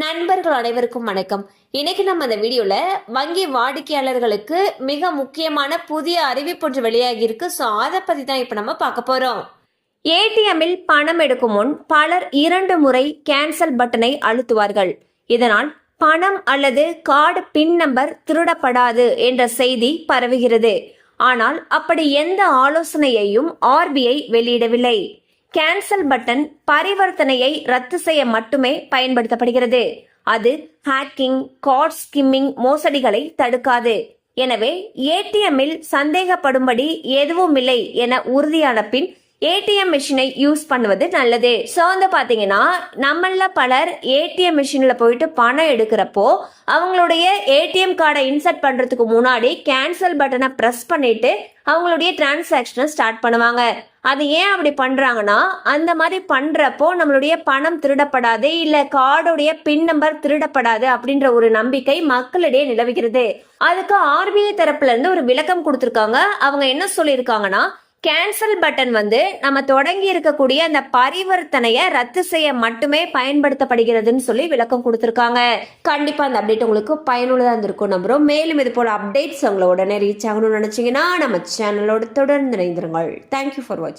நண்பர்கள் அனைவருக்கும் வணக்கம். இன்னைக்கு நம்ம அந்த வீடியோல வங்கி வாடிக்கையாளர்களுக்கு மிக முக்கியமான புதிய அறிவிப்பு ஒன்று வெளியாகி இருக்கு. ஸோ அதை பத்தி தான் இப்போ நம்ம பார்க்க போறோம். ஏடிஎம்மில் பணம் எடுக்கும் முன் பலர் இரண்டு முறை கேன்சல் பட்டனை அழுத்துவார்கள். இதனால் பணம் அல்லது கார்டு பின் நம்பர் திருடப்படாது என்ற செய்தி பரவுகிறது. ஆனால் அப்படி எந்த ஆலோசனையையும் ஆர்பிஐ வெளியிடவில்லை. கேன்சல் பட்டன் பரிவர்த்தனையை ரத்து செய்ய மட்டுமே பயன்படுத்தப்படுகிறது. அது ஹேக்கிங் கார்ட் ஸ்கிம்மிங் மோசடிகளை தடுக்காது. எனவே ஏடிஎம்மில் சந்தேகப்படும்படி எதுவும் இல்லை என உறுதியான பின் ஏடிஎம் மிஷினை யூஸ் பண்ணுவது நல்லது. ஸோ வந்து பார்த்தீங்கன்னா நம்மள பலர் ஏடிஎம் மிஷினில் போயிட்டு பணம் எடுக்கிறப்போ அவங்களுடைய ஏடிஎம் கார்டை இன்சர்ட் பண்ணுறதுக்கு முன்னாடி கேன்சல் பட்டனை ப்ரெஸ் பண்ணிட்டு அவங்களுடைய டிரான்சாக்ஷனை ஸ்டார்ட் பண்ணுவாங்க. அது ஏன் அப்படி பண்ணுறாங்கன்னா அந்த மாதிரி பண்ணுறப்போ நம்மளுடைய பணம் திருடப்படாது இல்லை கார்டுடைய பின் நம்பர் திருடப்படாது அப்படின்ற ஒரு நம்பிக்கை மக்களிடையே நிலவுகிறது. அதுக்கு ஆர்பிஐ தரப்புலேருந்து ஒரு விளக்கம் கொடுத்துருக்காங்க. அவங்க என்ன சொல்லியிருக்காங்கன்னா கேன்சல் பட்டன் வந்து நம்ம தொடங்கி இருக்கக்கூடிய அந்த பரிவர்த்தனையை ரத்து செய்ய மட்டுமே பயன்படுத்தப்படுகிறதுன்னு சொல்லி விளக்கம் கொடுத்துருக்காங்க. கண்டிப்பாக அந்த அப்டேட் உங்களுக்கு பயனுள்ளதாக இருந்திருக்கும் நம்புகிறோம் மேலும் இது போல் அப்டேட்ஸ் உங்களை உடனே ரீச் ஆகணும்னு நினைச்சீங்கன்னா நம்ம சேனலோடு தொடர்ந்து இணைந்திருங்கள். தேங்க்யூ ஃபார் வாட்சிங்